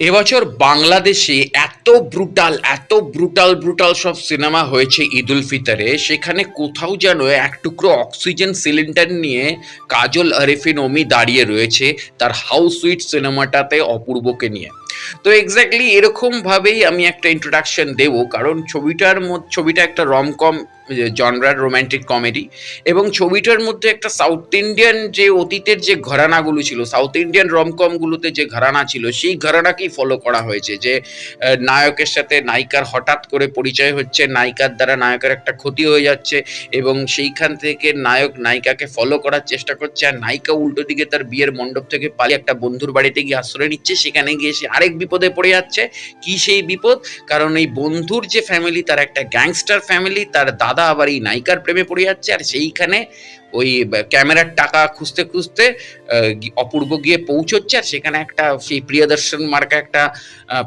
এবছর বাংলাদেশে এত ব্রুটাল এত ব্রুটাল ব্রুটাল সব সিনেমা হয়েছে ঈদ উল ফিতরে। সেখানে কোথাও যেন এক টুকরো অক্সিজেন সিলিন্ডার নিয়ে কাজল আরিফিন ওমি দাঁড়িয়ে রয়েছে তার হাউস সুইট সিনেমাটাতে অপূর্বকে নিয়ে। তো এক্স্যাক্টলি এরকম ভাবেই আমি একটা ইন্ট্রোডাকশন দেব, কারণ ছবিটার মধ্যে, ছবিটা একটা রমকম জনরার রোমান্টিক কমেডি এবং ছবিটার মধ্যে একটা সাউথ ইন্ডিয়ান যে অতীতের যে ঘরানাগুলো ছিল সাউথ ইন্ডিয়ান রমকমগুলোতে যে ঘরানা ছিল, সেই ঘরানাকেই ফলো করা হয়েছে, যে নায়কের সাথে নায়িকার হঠাৎ করে পরিচয় হচ্ছে, নায়িকার দ্বারা নায়কের একটা ক্ষতি হয়ে যাচ্ছে, এবং সেইখান থেকে নায়ক নায়িকাকে ফলো করার চেষ্টা করছে, আর নায়িকা উল্টো দিকে তার বিয়ের মণ্ডপ থেকে পালিয়ে একটা বন্ধুর বাড়িতে গিয়ে আশ্রয় নিচ্ছে, সেখানে গিয়ে সে আরেক বিপদে পড়ে যাচ্ছে। কি সেই বিপদ? কারণ এই বন্ধুর যে ফ্যামিলি তার একটা গ্যাংস্টার ফ্যামিলি তার দাদা আবার এই নায়িকার প্রেমে পড়ে যাচ্ছে। আর সেইখানে ওই ক্যামেরার টাকা খুঁজতে খুঁজতে অপূর্ব গিয়ে পৌঁছচ্ছে, আর সেখানে একটা সেই প্রিয়দর্শন মার্কা, একটা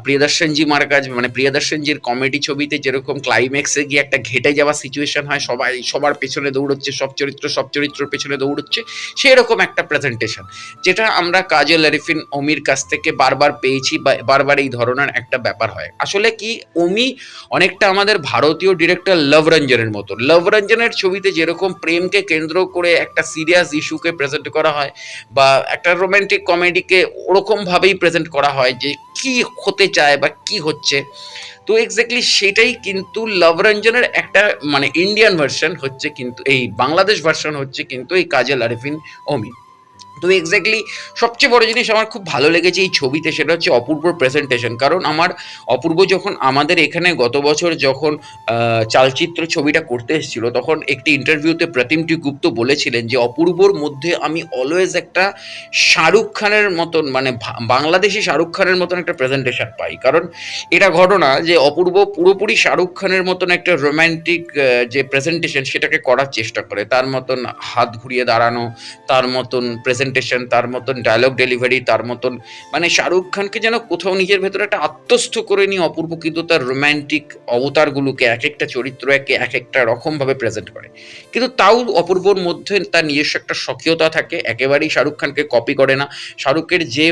প্রিয়দর্শনজি মার্কা মানে প্রিয়দর্শনজির কমেডি ছবিতে যেরকম ক্লাইম্যাক্সে গিয়ে একটা ঘেটে যাওয়া সিচুয়েশন হয়, সবাই, সবার পেছনে দৌড়চ্ছে, সব চরিত্র, সব চরিত্রের পেছনে দৌড়চ্ছে, সেরকম একটা প্রেজেন্টেশন যেটা আমরা কাজল, আরিফিন, অমির কাছ থেকে বারবার পেয়েছি বারবার এই ধরনের একটা ব্যাপার হয়। আসলে কি, অমি অনেকটা আমাদের ভারতীয় ডিরেক্টর লভ রঞ্জনের মতো। লভ রঞ্জনের ছবিতে যেরকম প্রেমকে কেন্দ্র করে একটা সিরিয়াস ইস্যুকে প্রেজেন্ট করা হয় বা একটা রোম্যান্টিক কমেডিকে ওরকমভাবেই প্রেজেন্ট করা হয় যে কি হতে চায় বা কি হচ্ছে। তো এক্স্যাক্টলি সেটাই কিন্তু লভ রঞ্জনের একটা মানে ইন্ডিয়ান ভার্সন হচ্ছে কিন্তু এই বাংলাদেশ ভার্সন হচ্ছে কিন্তু এই কাজল আরিফিন অমি তো এক্স্যাক্টলি সবচেয়ে বড় জিনিস আমার খুব ভালো লেগেছে এই ছবিতে সেটা হচ্ছে অপূর্ব প্রেজেন্টেশন কারণ আমার অপূর্ব যখন আমাদের এখানে গত বছর যখন চালচিত্র ছবিটা করতে এসেছিল, তখন একটি ইন্টারভিউতে প্রতিমটি গুপ্ত বলেছিলেন যে, অপূর্বর মধ্যে আমি অলওয়েজ একটা শাহরুখ খানের মতন মানে বাংলাদেশি শাহরুখ খানের মতন একটা প্রেজেন্টেশন পাই। কারণ এটা ঘটনা যে, অপূর্ব পুরোপুরি শাহরুখ খানের মতন একটা রোম্যান্টিক যে প্রেজেন্টেশন সেটাকে করার চেষ্টা করে। তার মতন হাত ঘুরিয়ে দাঁড়ানো, তার মতন প্রেজেন্টেশন তার মতন ডায়লগ ডেলিভারি তার মতন মানে শাহরুখ খানকে যেন কোথাও নিজের ভেতরে একটা আত্মস্থ করে নিয়ে অপূর্ব কিন্তু তার রোম্যান্টিক অবতারগুলোকে এক একটা চরিত্র একে এক একটা রকমভাবে প্রেজেন্ট করে। কিন্তু তাও অপূর্বর মধ্যে তার নিজস্ব একটা স্বকীয়তা থাকে, একেবারেই শাহরুখ খানকে কপি করে না। শাহরুখের যে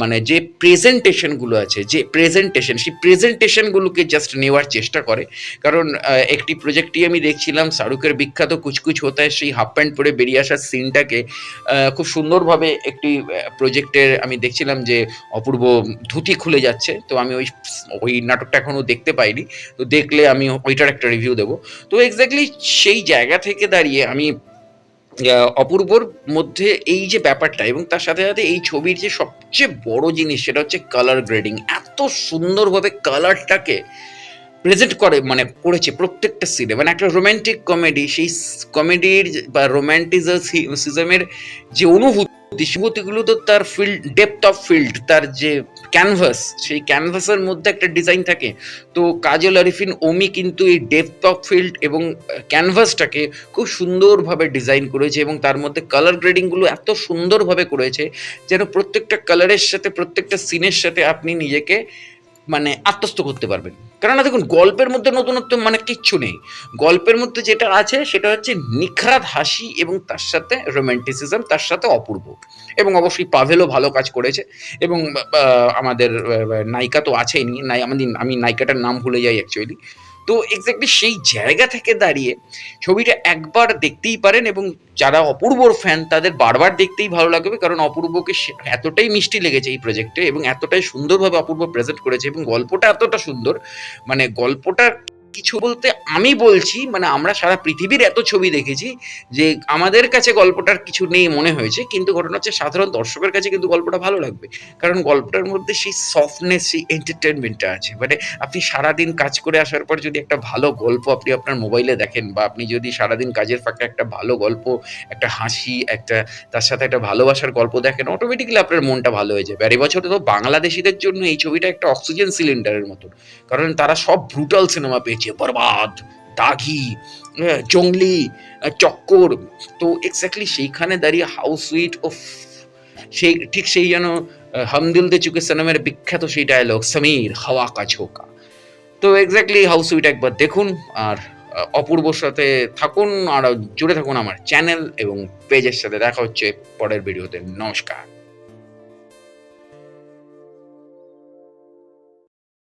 মানে যে প্রেজেন্টেশনগুলো আছে, যে প্রেজেন্টেশন সেই প্রেজেন্টেশনগুলোকে জাস্ট নেওয়ার চেষ্টা করে। কারণ একটি প্রজেক্টই আমি দেখছিলাম, শাহরুখের বিখ্যাত কুচকুচ হতে সেই হাফ প্যান্ট পরে বেরিয়ে আসার সিনটাকে খুব সুন্দরভাবে একটি প্রজেক্টের আমি দেখছিলাম যে অপূর্ব ধুতি খুলে যাচ্ছে। তো আমি ওই ওই নাটকটা এখনও দেখতে পাইনি। তো দেখলে আমি ওইটার একটা রিভিউ দেবো। তো এক্স্যাক্টলি সেই জায়গা থেকে দাঁড়িয়ে আমি অপূর্বর মধ্যে এই যে ব্যাপারটা এবং তার সাথে সাথে এই ছবির যে সবচেয়ে বড় জিনিস সেটা হচ্ছে কালার গ্রেডিং এত সুন্দরভাবে কালারটাকে প্রেজেন্ট করে মানে করেছে প্রত্যেকটা সিনে মানে একটা রোম্যান্টিক কমেডি সেই কমেডির বা রোম্যান্টিসিজমের যে অনুভূতি অনুভূতিগুলো তো তার ফিল্ড ডেপথ অফ ফিল্ড তার যে ক্যানভাস সেই ক্যানভাসের মধ্যে একটা ডিজাইন থাকে। তো কাজল আরিফিন, ওমি কিন্তু এই ডেপথ অফ ফিল্ড এবং ক্যানভাসটাকে খুব সুন্দরভাবে ডিজাইন করেছে এবং তার মধ্যে কালার গ্রেডিংগুলো এত সুন্দরভাবে করেছে যেন প্রত্যেকটা কালারের সাথে, প্রত্যেকটা সিনের সাথে আপনি নিজেকে মানে আত্মস্থ করতে পারবেন। কেননা দেখুন, গল্পের মধ্যে নতুনত্ব মানে কিচ্ছু নেই। গল্পের মধ্যে যেটা আছে, সেটা হচ্ছে নিখরাত হাসি এবং তার সাথে রোম্যান্টিসিজম তার সাথে অপূর্ব। এবং অবশ্যই পাভেলও ভালো কাজ করেছে। এবং আমাদের নায়িকা তো আছেই। নি নাই আমাদের আমি নায়িকাটার নাম ভুলে যাই অ্যাকচুয়ালি তো এক্স্যাক্টলি সেই জায়গা থেকে দাঁড়িয়ে ছবিটা একবার দেখতেই পারেন এবং যারা অপূর্বর ফ্যান তাদের বারবার দেখতেই ভালো লাগবে, কারণ অপূর্বকে এতটাই মিষ্টি লেগেছে এই প্রজেক্টে এবং এতটাই সুন্দরভাবে অপূর্ব প্রেজেন্ট করেছে এবং গল্পটা এতটা সুন্দর মানে গল্পটা কিছু বলতে আমি বলছি মানে আমরা সারা পৃথিবীর এত ছবি দেখেছি যে আমাদের কাছে গল্পটার কিছু নেই মনে হয়েছে, কিন্তু ঘটনা হচ্ছে সাধারণ দর্শকের কাছে কিন্তু গল্পটা ভালো লাগবে। কারণ গল্পটার মধ্যে সেই সফটনেস সেই এন্টারটেনমেন্টটা আছে। মানে আপনি সারাদিন কাজ করে আসার পর যদি একটা ভালো গল্প আপনি আপনার মোবাইলে দেখেন বা আপনি যদি সারাদিন কাজের ফাঁকে একটা ভালো গল্প, একটা হাসি, একটা তার সাথে একটা ভালোবাসার গল্প দেখেন অটোমেটিক্যালি আপনার মনটা ভালো হয়ে যাবে। আর এবছর তো বাংলাদেশিদের জন্য এই ছবিটা একটা অক্সিজেন সিলিন্ডারের মতো। কারণ তারা সব ব্রুটাল সিনেমা পেয়েছে। বরবাদ দাগি জঙ্গলি চক্কর তো এক্স্যাক্টলি সেইখানে দাঁড়িয়ে হাউস সুইট ও সেই ঠিক সেই যেন আহ, হাম দিল দে চুকে সনমের বিখ্যাত সেই ডায়লগ সমীর হাওয়া কা ঝোঁকা। তো এক্স্যাক্টলি হাউস সুইট একবার দেখুন আর অপূর্বর সাথে থাকুন আর জুড়ে থাকুন আমার চ্যানেল এবং পেজের সাথে। দেখা হচ্ছে পরের ভিডিওতে নমস্কার।